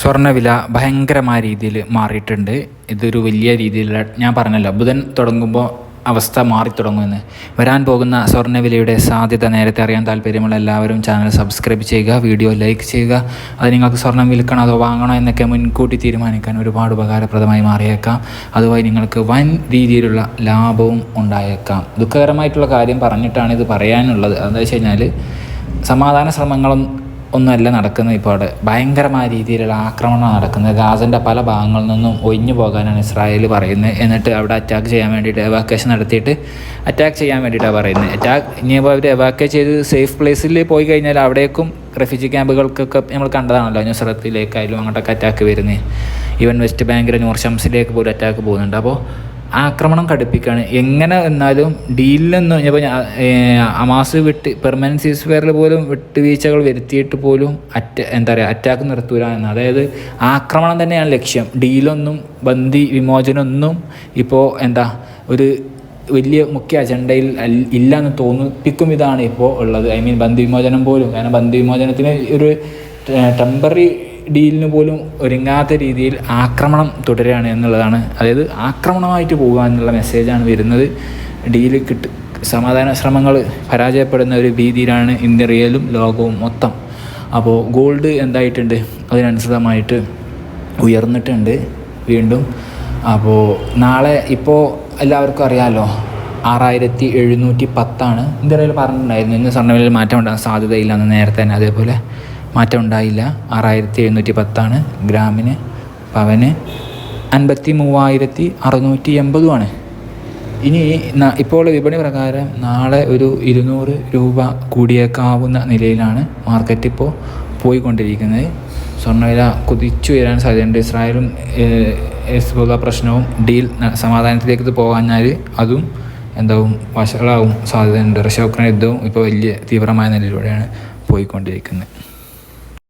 സ്വർണവില ഭയങ്കരമായ രീതിയിൽ മാറിയിട്ടുണ്ട്. ഇതൊരു വലിയ രീതിയിലുള്ള ഞാൻ പറഞ്ഞല്ലോ ബുധൻ തുടങ്ങുമ്പോൾ അവസ്ഥ മാറിത്തുടങ്ങുമെന്ന് വരാൻ പോകുന്ന സ്വർണവിലയുടെ സാധ്യത നേരത്തെ അറിയാൻ താല്പര്യമുള്ള എല്ലാവരും ചാനൽ സബ്സ്ക്രൈബ് ചെയ്യുക വീഡിയോ ലൈക്ക് ചെയ്യുക. അത് നിങ്ങൾക്ക് സ്വർണം വിൽക്കണോ അതോ വാങ്ങണോ എന്നൊക്കെ മുൻകൂട്ടി തീരുമാനിക്കാൻ ഒരുപാട് ഉപകാരപ്രദമായി മാറിയേക്കാം. അതുവഴി നിങ്ങൾക്ക് വൻ രീതിയിലുള്ള ലാഭവും ഉണ്ടായേക്കാം. ദുഃഖകരമായിട്ടുള്ള കാര്യം പറഞ്ഞിട്ടാണ് ഇത് പറയാനുള്ളത്. എന്താ വെച്ച് കഴിഞ്ഞാൽ സമാധാന ശ്രമങ്ങളും ഒന്നുമല്ല നടക്കുന്നത് ഇപ്പോൾ അവിടെ ഭയങ്കരമായ രീതിയിലുള്ള ആക്രമണം നടക്കുന്നത്. ഗാസന്റെ പല ഭാഗങ്ങളിൽ നിന്നും ഒഴിഞ്ഞു പോകാനാണ് ഇസ്രായേൽ പറയുന്നത്. എന്നിട്ട് അവിടെ അറ്റാക്ക് ചെയ്യാൻ വേണ്ടിയിട്ട് എവാക്കേഷൻ നടത്തിയിട്ട് അറ്റാക്ക് ചെയ്യാൻ വേണ്ടിയിട്ടാണ് പറയുന്നത്. അറ്റാക്ക് ഇനിയിപ്പോൾ അവർ എവാക്ക ചെയ്ത് സേഫ് പ്ലേസിൽ പോയി കഴിഞ്ഞാൽ അവിടേക്കും റെഫ്യൂജി ക്യാമ്പുകൾക്കൊക്കെ നമ്മൾ കണ്ടതാണല്ലോ. നുസ്രത്തിലേക്കായാലും അങ്ങോട്ടൊക്കെ അറ്റാക്ക് വരുന്നത്. ഈവൻ വെസ്റ്റ് ബാങ്കിലെ ന്യൂർ ഷംസിലേക്ക് പോലും അറ്റാക്ക് പോകുന്നുണ്ട്. അപ്പോൾ ആക്രമണം കടുപ്പിക്കുകയാണ് എങ്ങനെ എന്നാലും ഡീലിലൊന്നും ഇപ്പോൾ അമാസ് വിട്ട് പെർമനന്റ് സീസ്ഫെയറിൽ പോലും വിട്ടുവീഴ്ചകൾ വരുത്തിയിട്ട് പോലും അറ്റ എന്താ പറയുക അറ്റാക്ക് നിർത്തൂല എന്ന്. അതായത് ആക്രമണം തന്നെയാണ് ലക്ഷ്യം. ഡീലൊന്നും ബന്ദി വിമോചനമൊന്നും ഇപ്പോൾ എന്താ ഒരു വലിയ മുഖ്യ അജണ്ടയിൽ ഇല്ല എന്ന് തോന്നിപ്പിക്കും ഇതാണ് ഇപ്പോൾ ഉള്ളത്. ഐ മീൻ ബന്ധു വിമോചനം പോലും. കാരണം ബന്ധു വിമോചനത്തിന് ഒരു ടെമ്പററി ഡീലിന് പോലും ഒരുങ്ങാത്ത രീതിയിൽ ആക്രമണം തുടരുകയാണ് എന്നുള്ളതാണ്. അതായത് ആക്രമണമായിട്ട് പോകുക എന്നുള്ള മെസ്സേജാണ് വരുന്നത്. ഡീൽ കിട്ട് സമാധാന ശ്രമങ്ങൾ പരാജയപ്പെടുന്ന ഒരു ഭീതിയിലാണ് ഇന്ത്യ റിയലും ലോകവും മൊത്തം. അപ്പോൾ ഗോൾഡ് എന്തായിട്ടുണ്ട്? അതിനനുസൃതമായിട്ട് ഉയർന്നിട്ടുണ്ട് വീണ്ടും. അപ്പോൾ നാളെ ഇപ്പോൾ എല്ലാവർക്കും അറിയാമല്ലോ ആറായിരത്തി എഴുന്നൂറ്റി പത്താണ്. ഇന്ത്യയിൽ പറഞ്ഞിട്ടുണ്ടായിരുന്നു ഇന്ന് സ്വർണവിലയിൽ മാറ്റം ഉണ്ടാകാൻ സാധ്യതയില്ലെന്ന് നേരത്തെ തന്നെ അതേപോലെ. മാറ്റം ഉണ്ടായില്ല. ആറായിരത്തി എഴുന്നൂറ്റി പത്താണ് ഗ്രാമിന് പവന് അൻപത്തി മൂവായിരത്തി അറുന്നൂറ്റി എൺപതുമാണ് ഇനി ഇപ്പോൾ വിപണി പ്രകാരം നാളെ ഒരു ഇരുന്നൂറ് രൂപ കൂടിയേക്കാവുന്ന നിലയിലാണ് മാർക്കറ്റ് ഇപ്പോൾ പോയിക്കൊണ്ടിരിക്കുന്നത്. സ്വർണവില കുതിച്ചുയരാൻ സാധ്യതയുണ്ട്. ഇസ്രായേലും ഹെസ്ബുള്ള പ്രശ്നവും ഡീൽ സമാധാനത്തിലേക്ക് പോകാഞ്ഞാൽ അതും എന്താവും വഷളാവും സാധ്യതയുണ്ട്. റഷ്യ ഉക്രൈൻ യുദ്ധവും ഇപ്പോൾ വലിയ തീവ്രമായ നിലയിലൂടെയാണ് പോയിക്കൊണ്ടിരിക്കുന്നത്.